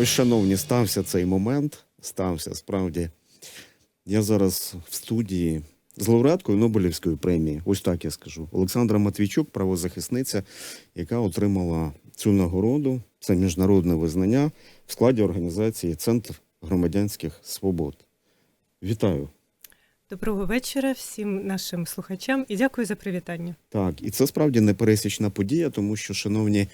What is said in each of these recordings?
Ось, шановні, стався цей момент. Стався справді. Я зараз в студії з лауреаткою Нобелівської премії. Ось так я скажу. Олександра Матвійчук, правозахисниця, яка отримала цю нагороду. Це міжнародне визнання в складі організації Центр громадянських свобод. Вітаю. Доброго вечора всім нашим слухачам і дякую за привітання. Так, і це справді непересічна подія, тому що, шановні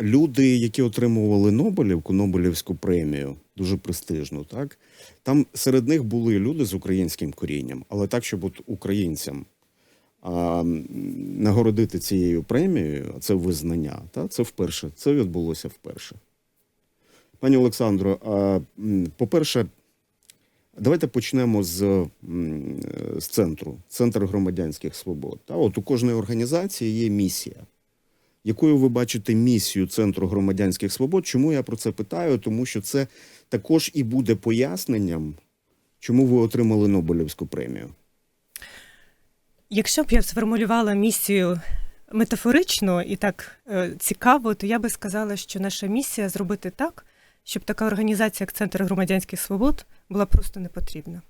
люди, які отримували Нобелівку, Нобелівську премію, дуже престижну, так там серед них були люди з українським корінням, але так, щоб от українцям а, нагородити цією премією, це визнання, та це вперше. Це відбулося вперше. Пані Олександро, по-перше, Давайте почнемо з, з центру, центр громадянських свобод. Та от у кожної організації є місія. Якою ви бачите місію Центру громадянських свобод? Чому я про це питаю? Тому що це також і буде поясненням, чому ви отримали Нобелівську премію. Якщо б я сформулювала місію метафорично і так е, цікаво, то я би сказала, що наша місія зробити так, щоб така організація, як Центр громадянських свобод, була просто не потрібна.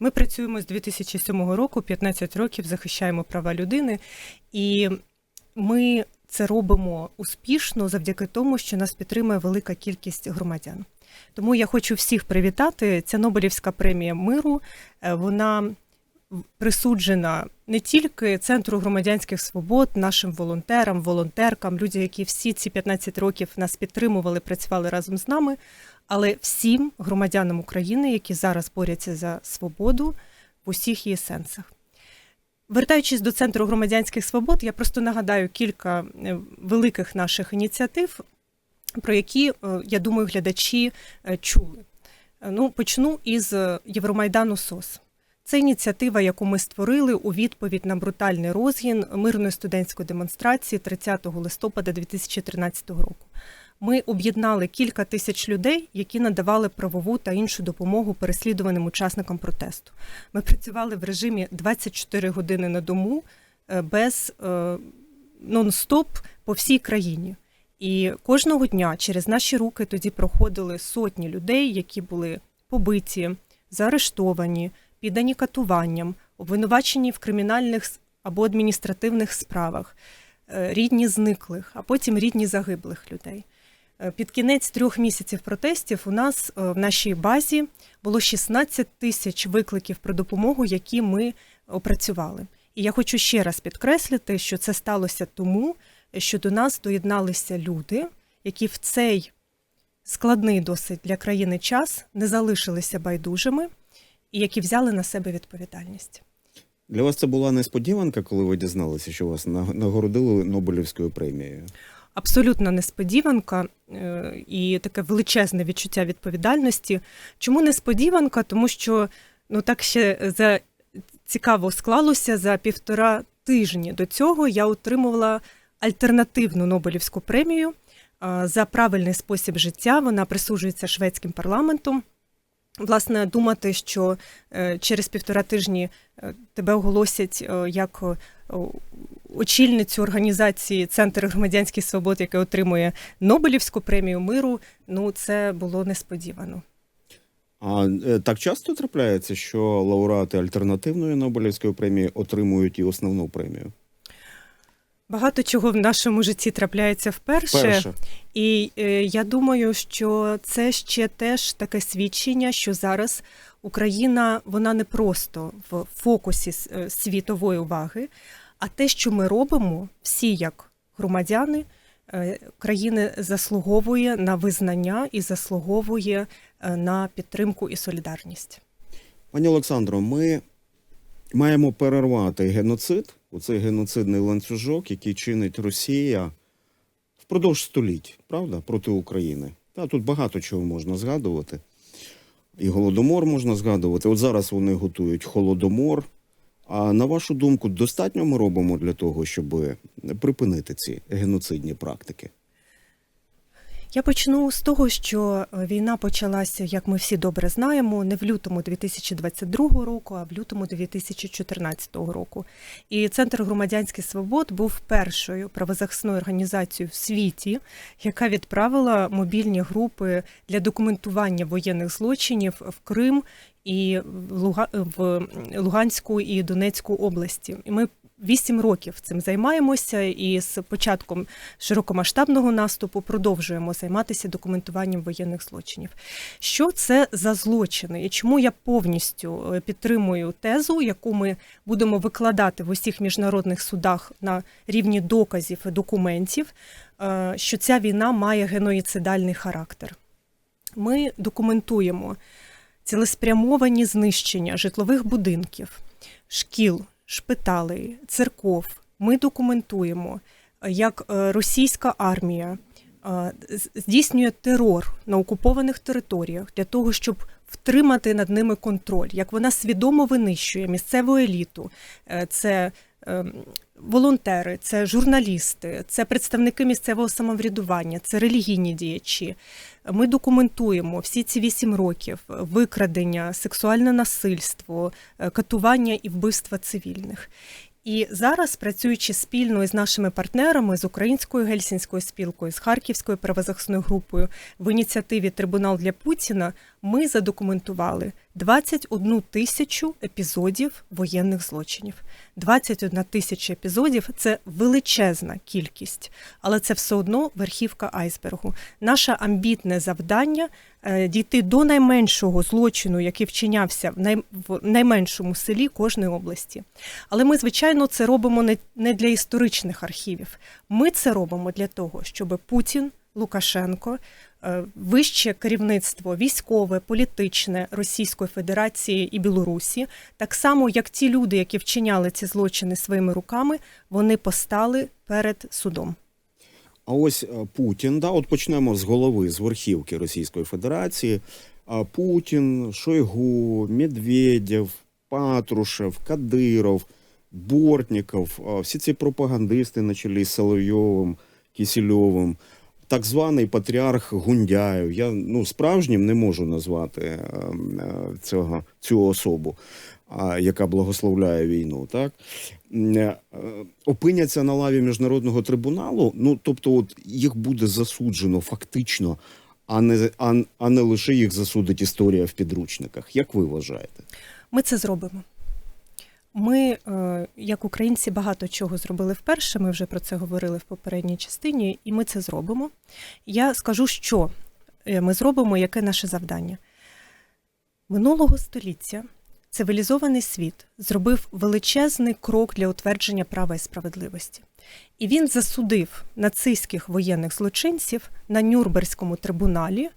Ми працюємо з 2007 року, 15 років захищаємо права людини, і ми це робимо успішно завдяки тому, що нас підтримує велика кількість громадян. Тому я хочу всіх привітати. Ця Нобелівська премія миру. е, Вона присуджена не тільки Центру громадянських свобод, нашим волонтерам, волонтеркам, людям, які всі ці 15 років нас підтримували, працювали разом з нами, але всім громадянам України, які зараз борються за свободу в усіх її сенсах. Вертаючись до Центру громадянських свобод, я просто нагадаю кілька е, великих наших ініціатив, про які, е, я думаю, глядачі е, чули. Ну, почну із Євромайдану СОС. Це ініціатива, яку ми створили у відповідь на брутальний розгін мирної студентської демонстрації 30 листопада 2013 року. Ми об'єднали кілька тисяч людей, які надавали правову та іншу допомогу переслідуваним учасникам протесту. Ми працювали в режимі 24 години на дому е, без е, нон-стоп по всій країні. І кожного дня через наші руки тоді проходили сотні людей, які були побиті, заарештовані, піддані катуванням, обвинувачені в кримінальних або адміністративних справах, е, рідні зниклих, а потім рідні загиблих людей. Е, Під кінець трьох місяців протестів у нас е, в нашій базі було 16 тисяч викликів про допомогу, які ми опрацювали. І я хочу ще раз підкреслити, що це сталося тому, що до нас доєдналися люди, які в цей складний досить для країни час не залишилися байдужими і які взяли на себе відповідальність. Для вас це була несподіванка, коли ви дізналися, що вас нагородили Нобелівською премією? Абсолютна несподіванка е, і таке величезне відчуття відповідальності. Чому несподіванка? Тому що ну так ще за цікаво склалося за півтора тижні до цього я отримувала альтернативну Нобелівську премію за правильний спосіб життя. Вона присуджується шведським парламентом. Власне, думати, що е, через півтора тижні е, тебе оголосять як очільницю організації Центр громадянських свобод, яка отримує Нобелівську премію миру, ну це було несподівано. А е, так часто трапляється, що лауреати альтернативної Нобелівської премії отримують і основну премію? Багато чого в нашому житті трапляється вперше. Перше. І е, я думаю, що це ще теж таке свідчення, що зараз Україна вона не просто в фокусі е, світової уваги, а те, що ми робимо, всі як громадяни е, країни заслуговує на визнання і заслуговує е, на підтримку і солідарність. Пані Олександро, ми маємо перервати геноцид, оцей геноцидний ланцюжок, який чинить Росія впродовж століть, правда, проти України. Та тут багато чого можна згадувати. І голодомор можна згадувати. От зараз вони готують холодомор. А на вашу думку, достатньо ми робимо для того, щоб припинити ці геноцидні практики? Я почну з того, що е, війна почалася, як ми всі добре знаємо, не в лютому 2022 року, а в лютому 2014 року. І Центр громадянських свобод був першою правозахисною організацією в світі, яка відправила мобільні групи для документування воєнних злочинів в Крим і в Луганську і Донецьку області. І ми Вісім років цим займаємося, і з початком широкомасштабного наступу продовжуємо займатися документуванням воєнних злочинів. Що це за злочини, і чому я повністю е, підтримую тезу, яку ми будемо викладати в усіх міжнародних судах на рівні доказів і документів, е, що ця війна має геноїцидальний характер. Ми документуємо цілеспрямовані знищення житлових будинків, шкіл, шпиталей, церков. Ми документуємо, е, як е, російська армія е, здійснює терор на окупованих територіях для того, щоб втримати над ними контроль, як вона свідомо винищує місцеву еліту. Це ем, волонтери, це журналісти, це представники місцевого самоврядування, це релігійні діячі. Ми документуємо всі ці вісім років викрадення, сексуальне насильство, е, катування і вбивства цивільних. І зараз, працюючи спільно із нашими партнерами з Українською гельсінською спілкою, з Харківською правозахисною групою в ініціативі Трибунал для Путіна, ми задокументували 21 тисячу епізодів воєнних злочинів. 21 тисяча епізодів це величезна кількість, але це все одно верхівка айсбергу. Наше амбітне завдання е, дійти до найменшого злочину, який вчинявся в, найменшому селі кожної області. Але ми, звичайно, це робимо не, для історичних архівів. Ми це робимо для того, щоб Путін, Лукашенко, вище керівництво військове, політичне Російської Федерації і Білорусі, так само як ті люди, які вчиняли ці злочини своїми руками, вони постали перед судом. А ось е, Путін, да, от почнемо з голови, з верхівки Російської Федерації. Путін, Шойгу, Медведєв, Патрушев, Кадиров, Бортніков, всі ці пропагандисти на чолі з Соловйовим, Кісільовим, так званий патріарх Гундяєв. Я ну, справжнім не можу назвати е, е, цього, цю особу, яка благословляє війну. Так? Е, опиняться на лаві міжнародного трибуналу. Ну тобто, от їх буде засуджено фактично, а не а, а не лише їх засудить історія в підручниках. Як ви вважаєте? Ми це зробимо. Ми, е, як українці, багато чого зробили вперше. Ми вже про це говорили в попередній частині, і ми це зробимо. Я скажу, що е, ми зробимо, яке наше завдання. Минулого століття цивілізований світ зробив величезний крок для утвердження права і справедливості. І він засудив нацистських воєнних злочинців на Нюрнберзькому трибуналі,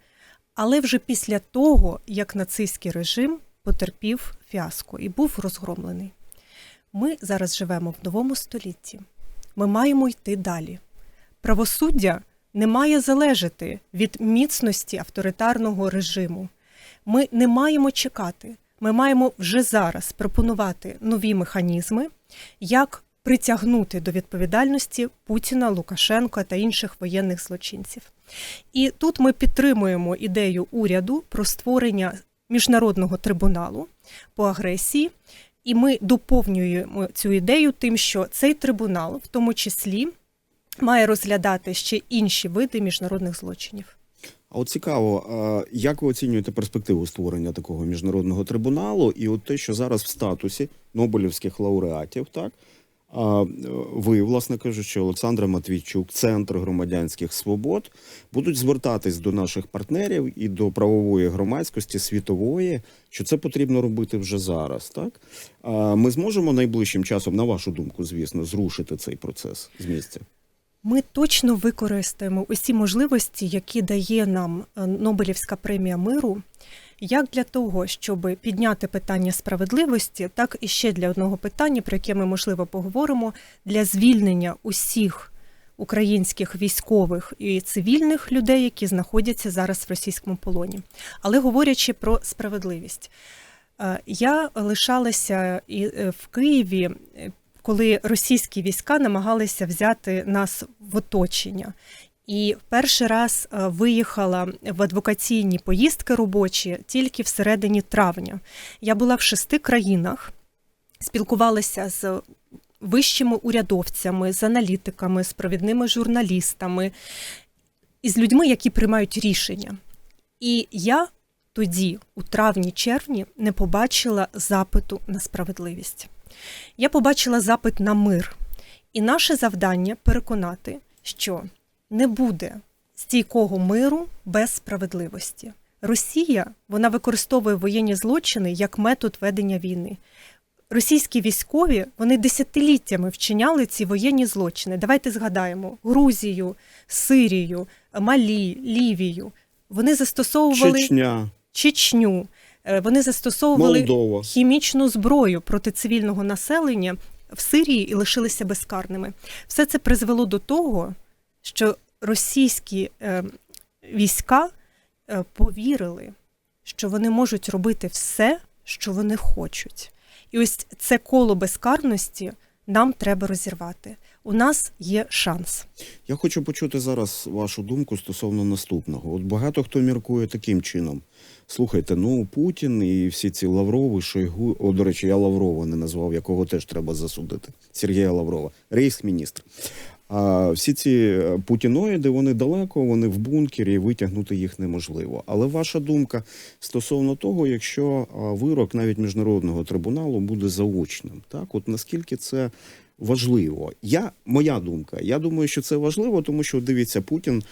але вже після того, як нацистський режим потерпів фіаско і був розгромлений. Ми зараз живемо в новому столітті. Ми маємо йти далі. Правосуддя не має залежати від міцності авторитарного режиму. Ми не маємо чекати. Ми маємо вже зараз пропонувати нові механізми, як притягнути до відповідальності Путіна, Лукашенка та інших воєнних злочинців. І тут ми підтримуємо ідею уряду про створення міжнародного трибуналу по агресії, і ми доповнюємо цю ідею тим, що цей трибунал, в тому числі, має розглядати ще інші види міжнародних злочинів. А от цікаво, як ви оцінюєте перспективу створення такого міжнародного трибуналу, і от те, що зараз в статусі Нобелівських лауреатів, так а ви, власне кажучи, Олександра Матвійчук, Центр громадянських свобод, будуть звертатись до наших партнерів і до правової громадськості світової, що це потрібно робити вже зараз. Так а ми зможемо найближчим часом, на вашу думку, звісно, зрушити цей процес з місця. Ми точно використаємо усі можливості, які дає нам е, Нобелівська премія миру, як для того, щоб підняти питання справедливості, так і ще для одного питання, про яке ми можливо поговоримо, для звільнення усіх українських військових і цивільних людей, які знаходяться зараз в російському полоні. Але говорячи про справедливість, е, я лишалася і е, в Києві е, коли російські війська намагалися взяти нас в оточення. І перший раз е, виїхала в адвокаційні поїздки робочі тільки всередині травня. Я була в шести країнах, спілкувалася з вищими урядовцями, з аналітиками, з провідними журналістами, і з людьми, які приймають рішення. І я тоді, у травні-червні, не побачила запиту на справедливість. Я побачила запит на мир. І наше завдання переконати, що не буде стійкого миру без справедливості. Росія вона використовує воєнні злочини як метод ведення війни. Російські військові вони десятиліттями вчиняли ці воєнні злочини. Давайте згадаємо Грузію, Сирію, Малі, Лівію. Вони застосовували Чечня, Чечню. Е, Вони застосовували Молдова. хімічну зброю проти цивільного населення в Сирії і лишилися безкарними. Все це призвело до того, що російські е, війська е, повірили, що вони можуть робити все, що вони хочуть. І ось це коло безкарності нам треба розірвати. У нас є шанс. Я хочу почути зараз вашу думку стосовно наступного. От багато хто міркує таким чином. Слухайте, ну Путін і всі ці Лаврови, Шойгу. О, до речі, я Лаврова не назвав, якого теж треба засудити. Сергія Лаврова, рейхсміністр. А всі ці е, путіноїди, вони далеко, вони в бункері, витягнути їх неможливо. Але ваша думка стосовно того, якщо вирок навіть міжнародного трибуналу буде заочним, так от наскільки це важливо? Я моя думка. Я думаю, що це важливо, тому що дивіться, Путін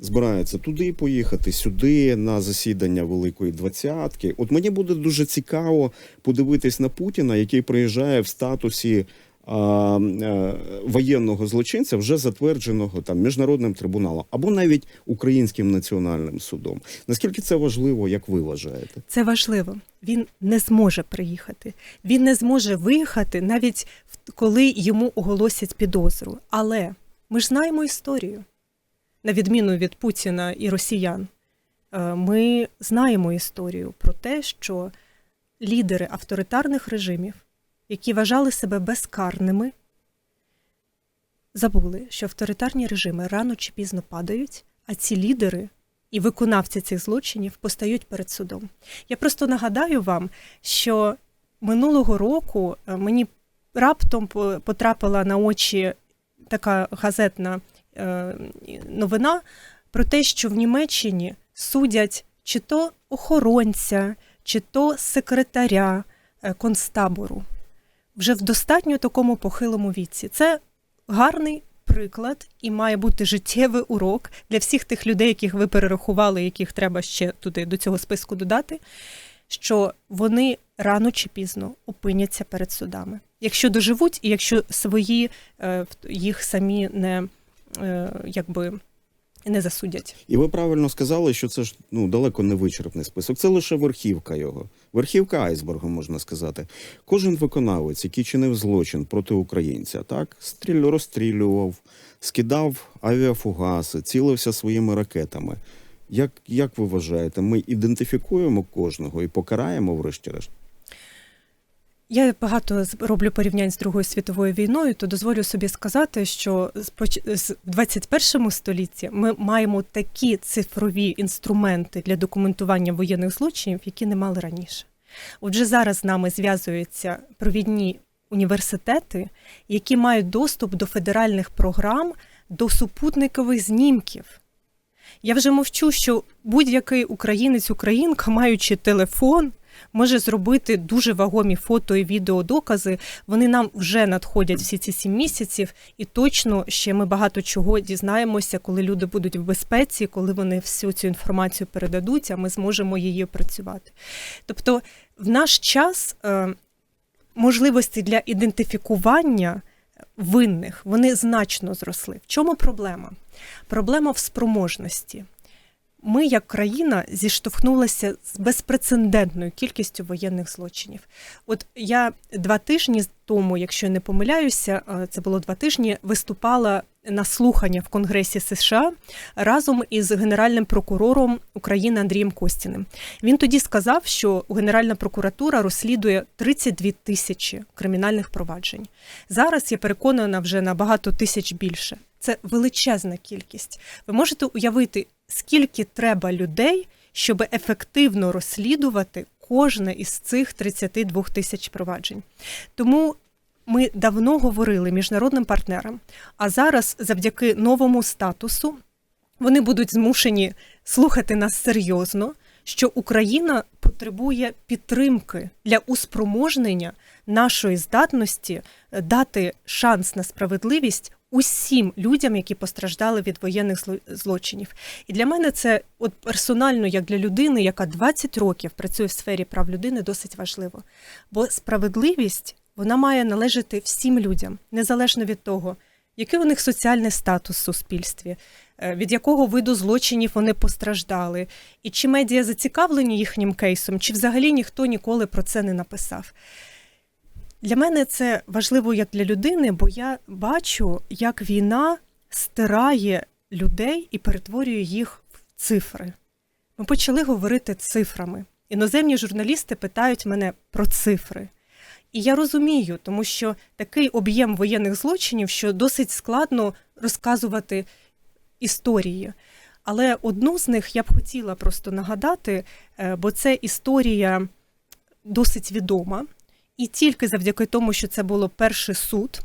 збирається туди поїхати, сюди на засідання Великої двадцятки. От мені буде дуже цікаво подивитись на Путіна, який приїжджає в статусі. Е, Воєнного злочинця вже затвердженого там міжнародним трибуналом або навіть українським національним судом. Наскільки це важливо, як ви вважаєте? Це важливо. Він не зможе приїхати. Він не зможе виїхати навіть коли йому оголосять підозру. Але ми ж знаємо історію. На відміну від Путіна і росіян, Е, ми знаємо історію про те, що лідери авторитарних режимів, які вважали себе безкарними, забули, що авторитарні режими рано чи пізно падають, а ці лідери і виконавці цих злочинів постають перед судом. Я просто нагадаю вам, що минулого року е, мені раптом потрапила на очі така газетна е, новина про те, що в Німеччині судять чи то охоронця, чи то секретаря е, концтабору вже в достатньо такому похилому віці. Це гарний приклад і має бути життєвий урок для всіх тих людей, яких ви перерахували, яких треба ще туди до цього списку додати, що вони рано чи пізно опиняться перед судами. Якщо доживуть, і якщо свої е, їх самі не е, якби не засудять. І ви правильно сказали, що це ж ну далеко не вичерпний список. Це лише верхівка його, верхівка айсбергу, можна сказати. Кожен виконавець, який чинив злочин проти українця, так стріль розстрілював, скидав авіафугаси, цілився своїми ракетами. Як, як ви вважаєте, ми ідентифікуємо кожного і покараємо врешті-решт? Я багато роблю порівнянь з Другою світовою війною, то дозволю собі сказати, що з поч- з- в 21 столітті ми маємо такі цифрові інструменти для документування воєнних злочинів, які не мали раніше. Отже, зараз з нами зв'язуються провідні університети, які мають доступ до федеральних програм, до супутникових знімків. Я вже мовчу, що будь-який українець, українка, маючи телефон, може зробити дуже вагомі фото і відеодокази. Вони нам вже надходять всі ці сім місяців, і точно ще ми багато чого дізнаємося, коли люди будуть в безпеці, коли вони всю цю інформацію передадуть, а ми зможемо її опрацювати. Тобто, в наш час е, можливості для ідентифікування винних вони значно зросли. В чому проблема? Проблема в спроможності. Ми, як країна, зіштовхнулися з безпрецедентною кількістю воєнних злочинів. От я два тижні тому, якщо не помиляюся, це було два тижні, виступала на слухання в Конгресі США разом із генеральним прокурором України Андрієм Костіним. Він тоді сказав, що Генеральна прокуратура розслідує 32 тисячі кримінальних проваджень. Зараз я переконана вже на багато тисяч більше. Це величезна кількість. Ви можете уявити, скільки треба людей, щоб ефективно розслідувати кожне із цих 32 тисяч проваджень. Тому ми давно говорили міжнародним партнерам, а зараз, завдяки новому статусу, вони будуть змушені слухати нас серйозно, що Україна потребує підтримки для успроможнення нашої здатності дати шанс на справедливість усім людям, які постраждали від воєнних злочинів. І для мене це от персонально, як для людини, яка 20 років працює в сфері прав людини, досить важливо. Бо справедливість вона має належати всім людям, незалежно від того, який у них соціальний статус в суспільстві, е, від якого виду злочинів вони постраждали, і чи медіа зацікавлені їхнім кейсом, чи взагалі ніхто ніколи про це не написав. Для мене це важливо як для людини, бо я бачу, як війна стирає людей і перетворює їх в цифри. Ми почали говорити цифрами. Іноземні журналісти питають мене про цифри. І я розумію, тому що такий об'єм воєнних злочинів, що досить складно розказувати історії. Але одну з них я б хотіла просто нагадати, е, бо це історія досить відома. І тільки завдяки тому, що це було перший суд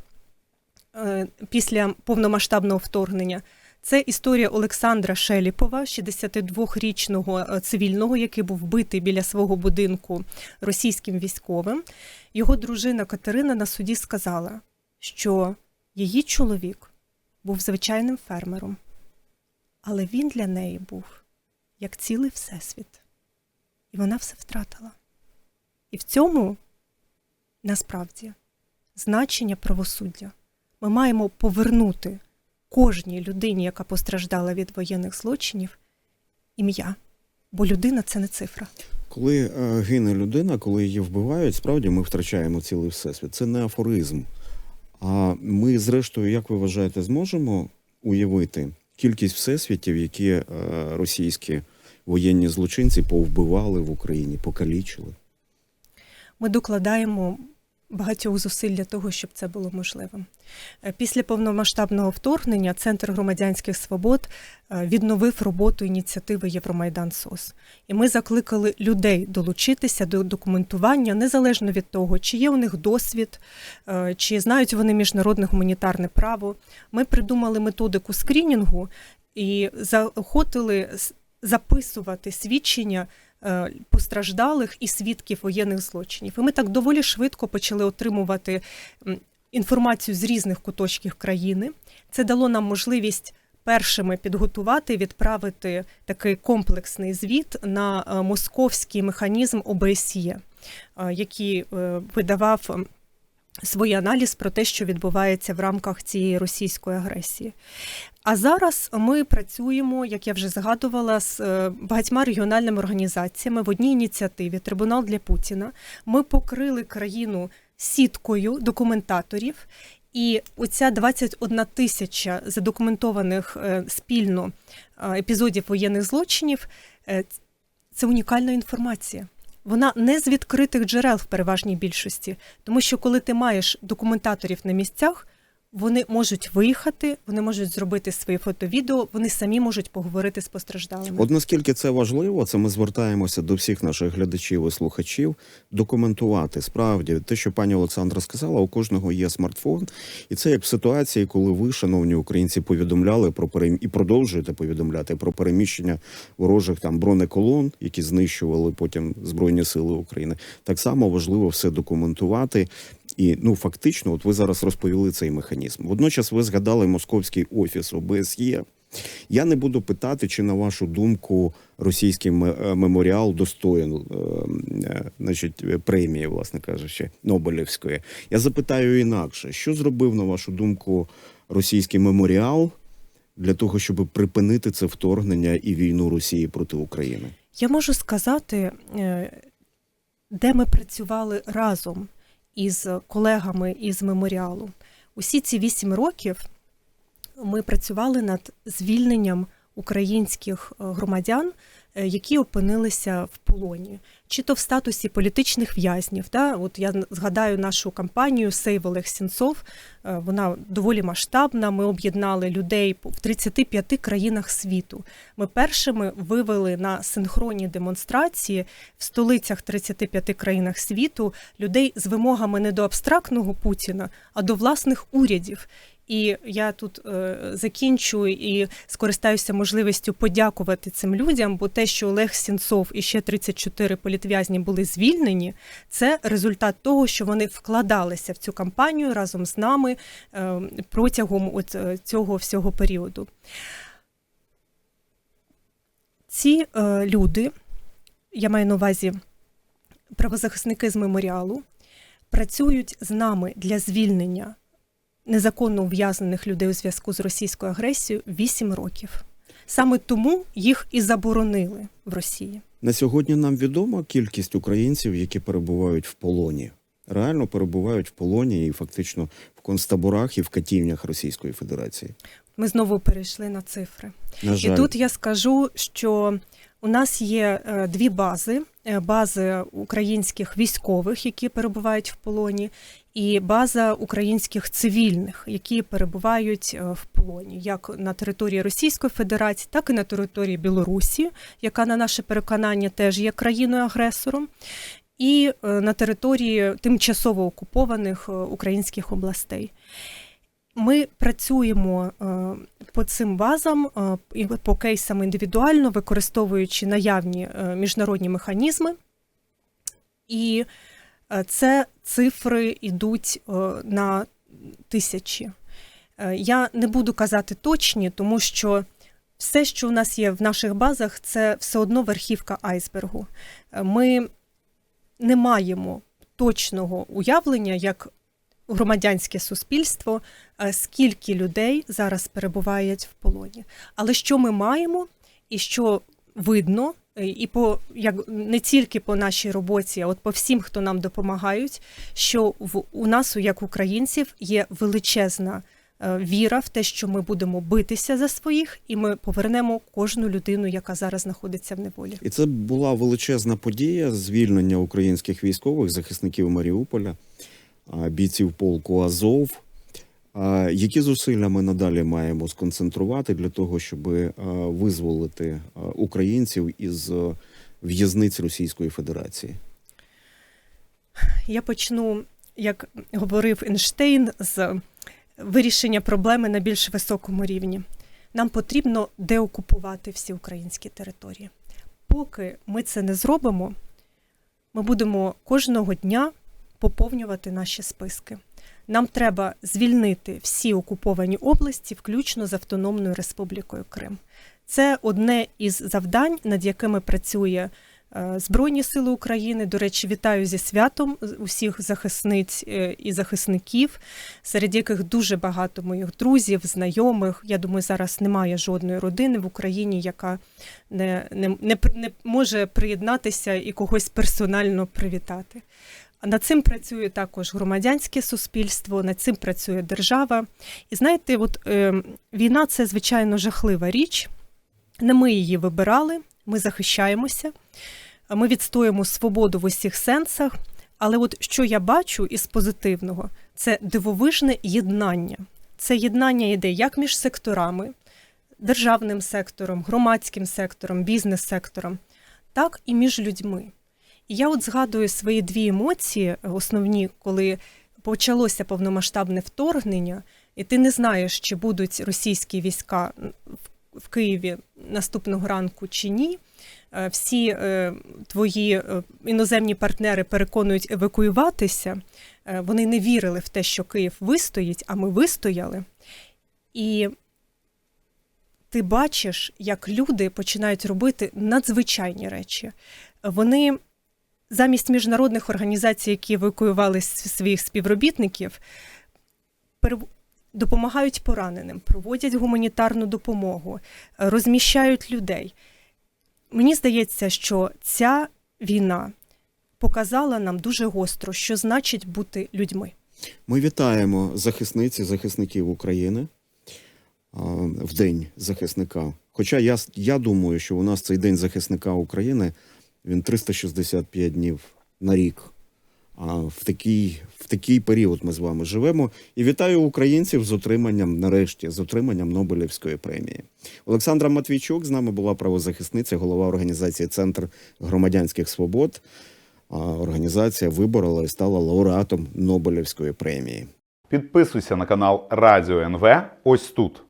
е, після повномасштабного вторгнення. Це історія Олександра Шеліпова, 62-річного е, цивільного, який був вбитий біля свого будинку російським військовим. Його дружина Катерина на суді сказала, що її чоловік був звичайним фермером, але він для неї був як цілий всесвіт. І вона все втратила. І в цьому насправді значення правосуддя. Ми маємо повернути кожній людині, яка постраждала від воєнних злочинів, ім'я. Бо людина це не цифра. Коли е, гине людина, коли її вбивають, справді ми втрачаємо цілий всесвіт. Це не афоризм. А ми, зрештою, як ви вважаєте, зможемо уявити кількість всесвітів, які е, російські воєнні злочинці повбивали в Україні, покалічили? Ми докладаємо багатьох зусиль для того, щоб це було можливим. Е, Після повномасштабного вторгнення Центр громадянських свобод е, відновив роботу ініціативи Євромайдан СОС. І ми закликали людей долучитися до документування незалежно від того, чи є у них досвід, е, чи знають вони міжнародне гуманітарне право. Ми придумали методику скрінінгу і заохотили записувати свідчення постраждалих і свідків воєнних злочинів. І ми так доволі швидко почали отримувати інформацію з різних куточків країни. Це дало нам можливість першими підготувати, відправити такий комплексний звіт на е, московський механізм ОБСЄ, е, який е, видавав свій аналіз про те, що відбувається в рамках цієї російської агресії. А зараз ми працюємо, як я вже згадувала, з е, багатьма регіональними організаціями в одній ініціативі Трибунал для Путіна. Ми покрили країну сіткою документаторів. І оця 21 тисяча задокументованих е, спільно е, епізодів воєнних злочинів це унікальна інформація. Вона не з відкритих джерел в переважній більшості, тому що коли ти маєш документаторів на місцях, вони можуть виїхати, вони можуть зробити свої фото-відео, вони самі можуть поговорити з постраждалими. От наскільки це важливо, це ми звертаємося до всіх наших глядачів і слухачів документувати справді те, що пані Олександра сказала, у кожного є смартфон, і це як в ситуації, коли ви, шановні українці, повідомляли про перем... і продовжуєте повідомляти про переміщення ворожих там бронеколон, які знищували потім збройні сили України. Так само важливо все документувати. І ну фактично, от ви зараз розповіли цей механізм. Водночас ви згадали московський офіс ОБСЄ. Я не буду питати, чи на вашу думку російський е, меморіал достоїн е, е, значить, премії, власне кажучи, Нобелівської. Я запитаю інакше, що зробив, на вашу думку, російський меморіал для того, щоб припинити це вторгнення і війну Росії проти України? Я можу сказати, де ми працювали разом із колегами із меморіалу. Усі ці вісім років ми працювали над звільненням українських е, громадян які опинилися в полоні, чи то в статусі політичних в'язнів. Да? От я згадаю нашу кампанію Сейв Олег Сінцов. Е, Вона доволі масштабна. Ми об'єднали людей в 35 країнах світу. Ми першими вивели на синхронні демонстрації в столицях 35 країнах світу людей з вимогами не до абстрактного Путіна, а до власних урядів. І я тут е, закінчу і скористаюся можливістю подякувати цим людям, бо те, що Олег Сінцов і ще 34 політв'язні були звільнені, це результат того, що вони вкладалися в цю кампанію разом з нами е, протягом от е, цього всього періоду. Ці е, люди, я маю на увазі правозахисники з меморіалу, працюють з нами для звільнення незаконно ув'язнених людей у зв'язку з російською агресією 8 років. Саме тому їх і заборонили в Росії. На сьогодні нам відома кількість українців, які перебувають в полоні. Реально перебувають в полоні і фактично в концтаборах і в катівнях Російської Федерації. Ми знову перейшли на цифри. На жаль, І тут я скажу, що у нас є е, дві бази: Е, бази українських військових, які перебувають в полоні, і база українських цивільних, які перебувають е, в полоні, як на території Російської Федерації, так і на території Білорусі, яка на наше переконання теж є країною-агресором. І на території тимчасово окупованих українських областей. Ми працюємо е, по цим базам е, і по кейсам індивідуально, використовуючи наявні е, міжнародні механізми. І це цифри йдуть на тисячі. Я не буду казати точні, тому що все, що у нас є в наших базах, це все одно верхівка айсбергу. Ми не маємо точного уявлення, як громадянське суспільство, е, скільки людей зараз перебувають в полоні. Але що ми маємо, і що видно, е, і по як не тільки по нашій роботі, а от по всім, хто нам допомагають, що в у нас, як українців, є величезна е, віра в те, що ми будемо битися за своїх, і ми повернемо кожну людину, яка зараз знаходиться в неволі. і це була величезна подія звільнення українських військових захисників Маріуполя, бійців полку Азов. Які зусилля ми надалі маємо сконцентрувати для того, щоб визволити українців із в'язниць Російської Федерації? Я почну, як говорив Ейнштейн, з вирішення проблеми на більш високому рівні. Нам потрібно деокупувати всі українські території. Поки ми це не зробимо, ми будемо кожного дня поповнювати наші списки. Нам треба звільнити всі окуповані області, включно з Автономною Республікою Крим. Це одне із завдань, над якими працює е, Збройні Сили України. До речі, вітаю зі святом усіх захисниць е, і захисників, серед яких дуже багато моїх друзів, знайомих. Я думаю, зараз немає жодної родини в Україні, яка не, не, не, не може приєднатися і когось персонально привітати. Над цим працює також громадянське суспільство, над цим працює держава. І знаєте, от е, війна це звичайно жахлива річ. Не ми її вибирали, ми захищаємося, ми відстоїмо свободу в усіх сенсах. Але от що я бачу із позитивного, це дивовижне єднання. Це єднання йде як між секторами, державним сектором, громадським сектором, бізнес-сектором, так і між людьми. Я от згадую свої дві емоції, е, основні, коли почалося повномасштабне вторгнення, і ти не знаєш, чи будуть російські війська в- Києві наступного ранку чи ні. Е, Всі е, твої іноземні партнери переконують евакуюватися. Вони не вірили в те, що Київ вистоїть, а ми вистояли. І ти бачиш, як люди починають робити надзвичайні речі. Вони замість міжнародних організацій, які евакуювали своїх співробітників, допомагають пораненим, проводять гуманітарну допомогу, розміщають людей. Мені здається, що ця війна показала нам дуже гостро, що значить бути людьми. Ми вітаємо захисниці, захисників України в День захисника Хоча я, я думаю, що у нас цей День захисника України він 365 днів на рік. А в такий, в такий період ми з вами живемо. І вітаю українців з отриманням, нарешті, з отриманням Нобелівської премії. Олександра Матвійчук з нами була правозахисниця, голова організації Центр громадянських свобод. Організація виборола і стала лауреатом Нобелівської премії. Підписуйся на канал Радіо НВ ось тут.